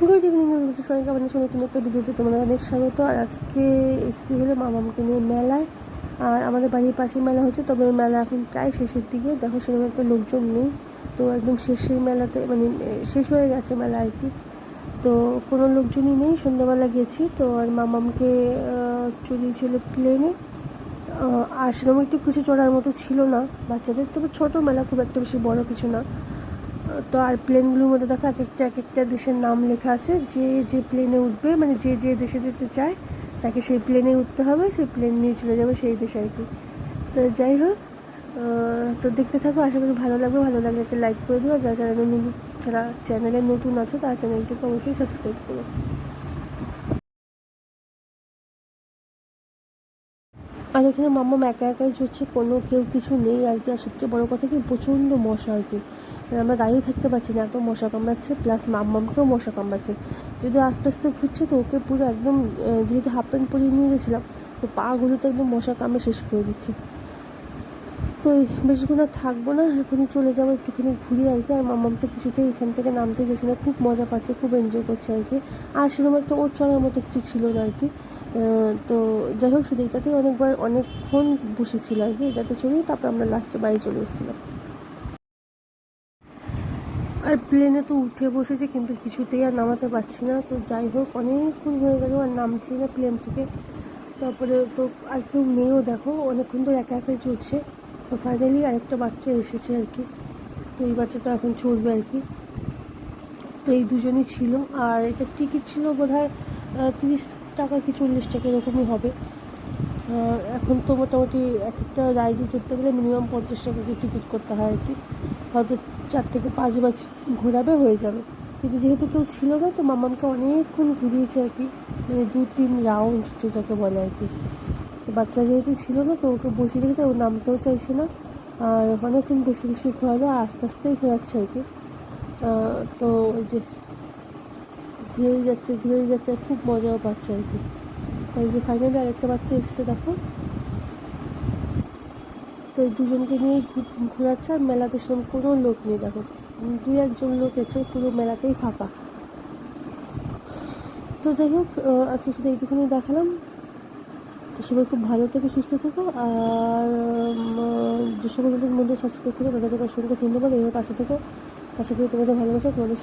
Good evening বন্ধু সবাইকে আমাদের সঙ্গে নতুন একটা ভিডিওতে তোমাদের অনেক স্বাগত। আর আজকে এসেছি হলো মামামকে নিয়ে মেলায়। আর আমাদের বাড়ির পাশে মেলা হচ্ছে, তবে মেলা এখন প্রায় শেষের দিকে। দেখো, সেরকম একটা লোকজন নেই। তো একদম শেষের মেলাতে মানে শেষ হয়ে গেছে মেলা আর কি। তো কোনো লোকজনই নেই, সন্ধ্যাবেলা গেছি। তো আর মামামকে চড়িয়েছিল প্লেনে আর সেরকম একটু কিছু চড়ার মতো ছিল না বাচ্চাদের। তবে ছোটো মেলা, খুব একটা বেশি বড় কিছু না। তো আর প্লেনগুলোর মধ্যে দেখো এক একটা এক একটা দেশের নাম লেখা আছে। যে যে প্লেনে উঠবে মানে যে যে দেশে যেতে চায়, তাকে সেই প্লেনে উঠতে হবে, সেই প্লেন নিয়ে চলে যাবে সেই দেশে আর কি। তো যাই হোক তো দেখতে থাকো, আশা করি ভালো লাগবে। ভালো লাগলে একটা লাইক করে আর যারা নতুন, যারা চ্যানেলে নতুন আছো, তারা চ্যানেলটিকে অবশ্যই সাবস্ক্রাইব করো। আর এখানে মাম্মাম একা একাই চলছে, কোনো কেউ কিছু নেই আর কি। আর সবচেয়ে বড়ো কথা কি, প্রচণ্ড মশা আর কি। মানে আমরা দাঁড়িয়ে থাকতে পারছি না, এত মশা কামড়াচ্ছে প্লাস মাম্মামকেও মশা কামড়াচ্ছে। যদি আস্তে আস্তে ঘুরছে তো ওকে পুরো একদম যেহেতু হাফ প্যান্ট পরিয়ে নিয়ে গেছিলাম, তো পাগুলোতে একদম মশা কামড়ে শেষ করে দিচ্ছে। তো বেশিক্ষণ আর থাকব না, এখনই চলে যাব, একটুখানি ঘুরি আর কি। আর মামাম তো কিছুতেই এখান থেকে নামতে যাচ্ছে না, খুব মজা পাচ্ছে, খুব এনজয় করছে আর কি। আর সেরকম একটা ওর চড়ার মতো কিছু ছিল না আর কি। তো যাই হোক শুধু এটাতেই অনেকবার অনেকক্ষণ বসেছিল আর কি এটাতে চড়েই তারপর আমরা লাস্টে বাড়ি চলে এসেছিলাম। আর প্লেনে তো উঠে বসেছি, কিন্তু কিছুতেই আর নামাতে পারছি না। তো যাই হোক, অনেকক্ষণ হয়ে গেল আর নামছি না প্লেন থেকে। তারপরে তো আর কেউ নেইও দেখো, অনেকক্ষণ তো একা একাই চলছে। তো ফাইনালি আরেকটা বাচ্চা এসেছে আর কি। তো এই বাচ্চাটা এখন চলবে আর কি। তো এই দুজনই ছিল। আর এটা টিকিট ছিল বোধ হয় তিরিশ টাকা কি চল্লিশ টাকা এরকমই হবে। এখন তো মোটামুটি এক একটা রাইডে চড়তে গেলে মিনিমাম পঞ্চাশ টাকা করে টিকিট করতে হয় আর কি। হয়তো চার থেকে পাঁচ বার ঘোরাবে হয়ে যাবে। কিন্তু যেহেতু কেউ ছিল না, তো মামামকে অনেকক্ষণ ঘুরিয়েছে আর কি। মানে দু তিন রাউন্ড যেটাকে বলে আর কি। তো বাচ্চা যেহেতু ছিল না, তো ওকে বসিয়ে রেখেছে ও নামতেও চাইছে না। আর অনেকক্ষণ বসে বসে আর আস্তে আস্তেই ঘোরাচ্ছে আর কি। তো ওই যে ঘুরেই যাচ্ছে ঘুরেই যাচ্ছে খুব মজাও পাচ্ছে আর কি। তাই যে ফাইনালি আরেকটা বাচ্চা এসছে, দেখো। তো এই দুজনকে নিয়েই ঘোরাচ্ছে আর মেলাতে সেরকম কোনো লোক নেই, দেখো। দুই একজন লোক এসে পুরো মেলাতেই ফাঁকা। তো যাই হোক আজকে শুধু এইটুকুনি দেখালাম। তো সবাই খুব ভালো থেকে, সুস্থ থেকো, আর যে সকল বন্ধু সাবস্ক্রাইব করে তাদেরকে অসংখ্য ধন্যবাদ। এইভাবে পাশে থেকো। আশা করি তোমাদের ভালোবাসা, তোমাদের